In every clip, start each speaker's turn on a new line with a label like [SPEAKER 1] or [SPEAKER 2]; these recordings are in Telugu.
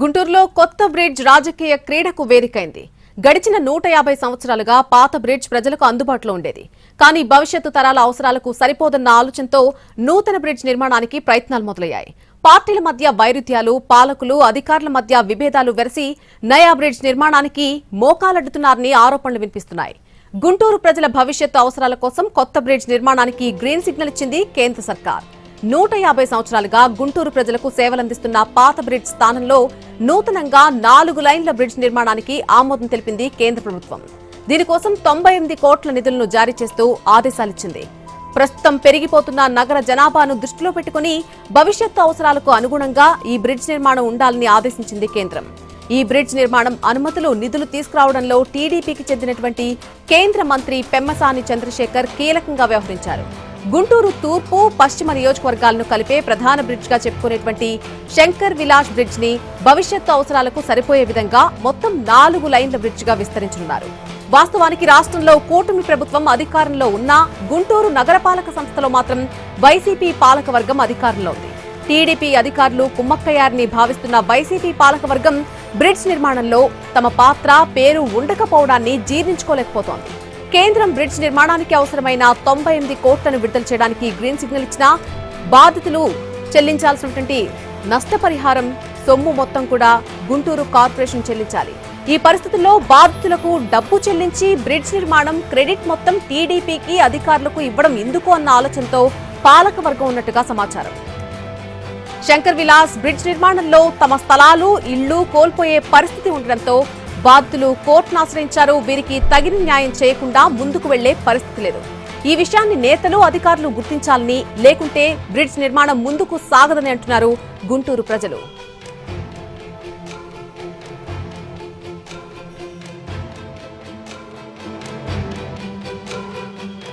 [SPEAKER 1] గుంటూరులో కొత్త బ్రిడ్జ్ రాజకీయ క్రీడకు వేదికైంది. గడిచిన నూట యాభై సంవత్సరాలుగా పాత బ్రిడ్జ్ ప్రజలకు అందుబాటులో ఉండేది. కానీ భవిష్యత్తు తరాల అవసరాలకు సరిపోదన్న ఆలోచనతో నూతన బ్రిడ్జ్ నిర్మాణానికి ప్రయత్నాలు మొదలయ్యాయి. పార్టీల మధ్య వైరుధ్యాలు పాలకులు అధికారుల మధ్య విభేదాలు వెరసి నయా బ్రిడ్జ్ నిర్మాణానికి మోకాలడ్డుతున్నారని ఆరోపణలు వినిపిస్తున్నాయి. గుంటూరు ప్రజల భవిష్యత్తు అవసరాల కోసం కొత్త బ్రిడ్జ్ నిర్మాణానికి గ్రీన్ సిగ్నల్ ఇచ్చింది కేంద్ర సర్కార్. నూట యాభై సంవత్సరాలుగా గుంటూరు ప్రజలకు సేవలందిస్తున్న పాత బ్రిడ్జ్ స్థానంలో నూతనంగా నాలుగు లైన్ల బ్రిడ్జ్ నిర్మాణానికి ఆమోదం తెలిపింది కేంద్ర ప్రభుత్వం. దీనికోసం తొంభై ఎనిమిది కోట్ల నిధులను జారీ చేస్తూ ఆదేశాలిచ్చింది. ప్రస్తుతం పెరిగిపోతున్న నగర జనాభాను దృష్టిలో పెట్టుకుని భవిష్యత్తు అవసరాలకు అనుగుణంగా ఈ బ్రిడ్జ్ నిర్మాణం ఉండాలని ఆదేశించింది కేంద్రం. ఈ బ్రిడ్జ్ నిర్మాణం అనుమతులు నిధులు తీసుకురావడంలో టీడీపీకి చెందినటువంటి కేంద్ర మంత్రి పెమ్మసాని చంద్రశేఖర్ కీలకంగా వ్యవహరించారు. గుంటూరు తూర్పు పశ్చిమ నియోజకవర్గాలను కలిపే ప్రధాన బ్రిడ్జ్గా చెప్పుకునేటువంటి శంకర్ విలాస్ బ్రిడ్జ్ని భవిష్యత్తు అవసరాలకు సరిపోయే విధంగా మొత్తం నాలుగు లైన్ల బ్రిడ్జ్గా విస్తరించనున్నారు. వాస్తవానికి రాష్ట్రంలో కూటమి ప్రభుత్వం అధికారంలో ఉన్నా గుంటూరు నగరపాలక సంస్థలో మాత్రం వైసీపీ పాలకవర్గం అధికారంలో ఉంది. టీడీపీ అధికారులు కుమ్మక్కయ్యారని భావిస్తున్న వైసీపీ పాలకవర్గం బ్రిడ్జ్ నిర్మాణంలో తమ పాత్ర పేరు ఉండకపోవడాన్ని జీర్ణించుకోలేకపోతోంది. కేంద్రం బ్రిడ్జ్ నిర్మాణానికి అవసరమైన తొంభై ఎనిమిది కోట్లను విడుదల చేయడానికి గ్రీన్ సిగ్నల్ ఇచ్చిన బాధితులు చెల్లించాల్సినటువంటి నష్టపరిహారం సొమ్ము మొత్తం కూడా గుంటూరు కార్పొరేషన్ చెల్లించాలి. ఈ పరిస్థితుల్లో బాధితులకు డబ్బు చెల్లించి బ్రిడ్జ్ నిర్మాణం క్రెడిట్ మొత్తం టీడీపీకి అధికారులకు ఇవ్వడం ఎందుకు అన్న ఆలోచనతో పాలకవర్గం ఉన్నట్టుగా సమాచారం. శంకర్ విలాస్ బ్రిడ్జ్ నిర్మాణంలో తమ స్థలాలు ఇళ్ళు కోల్పోయే పరిస్థితి ఉండడంతో బాధితులు కోర్టును ఆశ్రయించారు. వీరికి తగిన న్యాయం చేయకుండా ముందుకు వెళ్ళే పరిస్థితి లేదు. ఈ విషయాన్ని నేతలు అధికారులు గుర్తించాలని లేకుంటే బ్రిడ్జ్ నిర్మాణం ముందుకు సాగదని అంటున్నారు గుంటూరు ప్రజలు.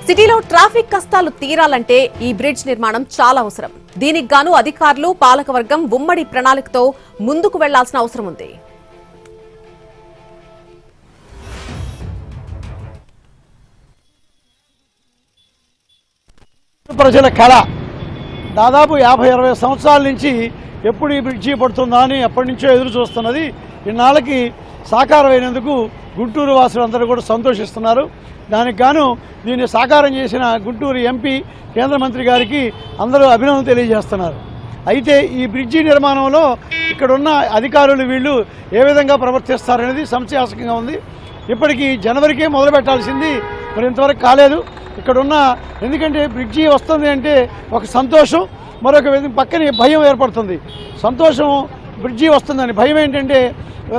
[SPEAKER 1] సిటీలో ట్రాఫిక్ కష్టాలు తీరాలంటే ఈ బ్రిడ్జ్ నిర్మాణం చాలా అవసరం. దీనికి గాను అధికారులు పాలకవర్గం ఉమ్మడి ప్రణాళికతో ముందుకు వెళ్ళాల్సిన అవసరం ఉంది.
[SPEAKER 2] ప్రజల కళ. దాదాపు యాభై అరవై సంవత్సరాల నుంచి ఎప్పుడు ఈ బ్రిడ్జి పడుతుందా అని ఎప్పటి నుంచో ఎదురు చూస్తున్నది. ఇన్నాళ్ళకి సాకారమైనందుకు గుంటూరు వాసులందరూ కూడా సంతోషిస్తున్నారు. దానికి గాను దీన్ని సాకారం చేసిన గుంటూరు ఎంపీ కేంద్ర మంత్రి గారికి అందరూ అభినందన తెలియజేస్తున్నారు. అయితే ఈ బ్రిడ్జి నిర్మాణంలో ఇక్కడున్న అధికారులు వీళ్ళు ఏ విధంగా ప్రవర్తిస్తారనేది సంశయాస్పదంగా ఉంది. ఇప్పటికీ జనవరికే మొదలు పెట్టాల్సింది మరి ఇంతవరకు కాలేదు. ఇక్కడ ఉన్న ఎందుకంటే బ్రిడ్జి వస్తుంది అంటే ఒక సంతోషం మరొక విధంగా పక్కనే భయం ఏర్పడుతుంది. సంతోషం బ్రిడ్జి వస్తుందని. భయం ఏంటంటే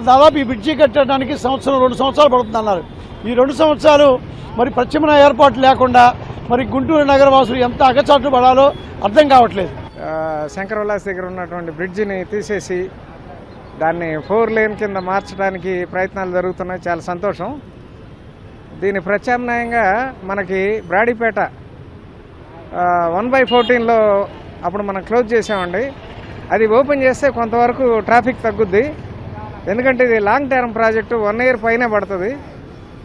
[SPEAKER 2] దాదాపు ఈ బ్రిడ్జి కట్టడానికి సంవత్సరం రెండు సంవత్సరాలు పడుతుంది అన్నారు ఈ రెండు సంవత్సరాలు మరి ప్రత్యామ్నాయ ఏర్పాటు లేకుండా మరి గుంటూరు నగరవాసులు ఎంత అగచాట్లు పడాలో అర్థం కావట్లేదు.
[SPEAKER 3] శంకర విలాస్ దగ్గర ఉన్నటువంటి బ్రిడ్జిని తీసేసి దాన్ని ఫోర్ లేన్ కింద మార్చడానికి ప్రయత్నాలు జరుగుతున్నాయి. చాలా సంతోషం. దీని ప్రత్యామ్నాయంగా మనకి బ్రాడీపేట వన్ బై ఫోర్టీన్లో అప్పుడు మనం క్లోజ్ చేసామండి. అది ఓపెన్ చేస్తే కొంతవరకు ట్రాఫిక్ తగ్గుద్ది. ఎందుకంటే ఇది long term project one year పైనే పడుతుంది.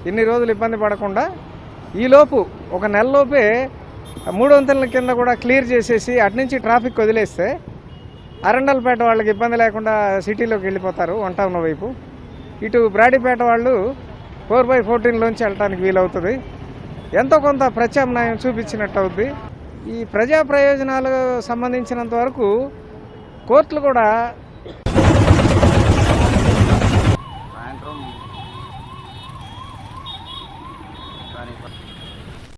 [SPEAKER 3] ఇన్ని రోజులు ఇబ్బంది పడకుండా ఈలోపు ఒక నెలలోపే మూడు వంతెనల కింద కూడా క్లియర్ చేసేసి అటు నుంచి ట్రాఫిక్ వదిలేస్తే అరండల్పేట వాళ్ళకి ఇబ్బంది లేకుండా సిటీలోకి వెళ్ళిపోతారు వన్ టౌన్ వైపు. ఇటు బ్రాడీపేట వాళ్ళు ఫోర్ బై ఫోర్టీన్లోంచి వెళ్ళటానికి వీలవుతుంది. ఎంతో కొంత ప్రత్యామ్నాయం చూపించినట్టు అవుద్ది. ఈ ప్రజా ప్రయోజనాలకు సంబంధించినంత వరకు కోర్టులు కూడా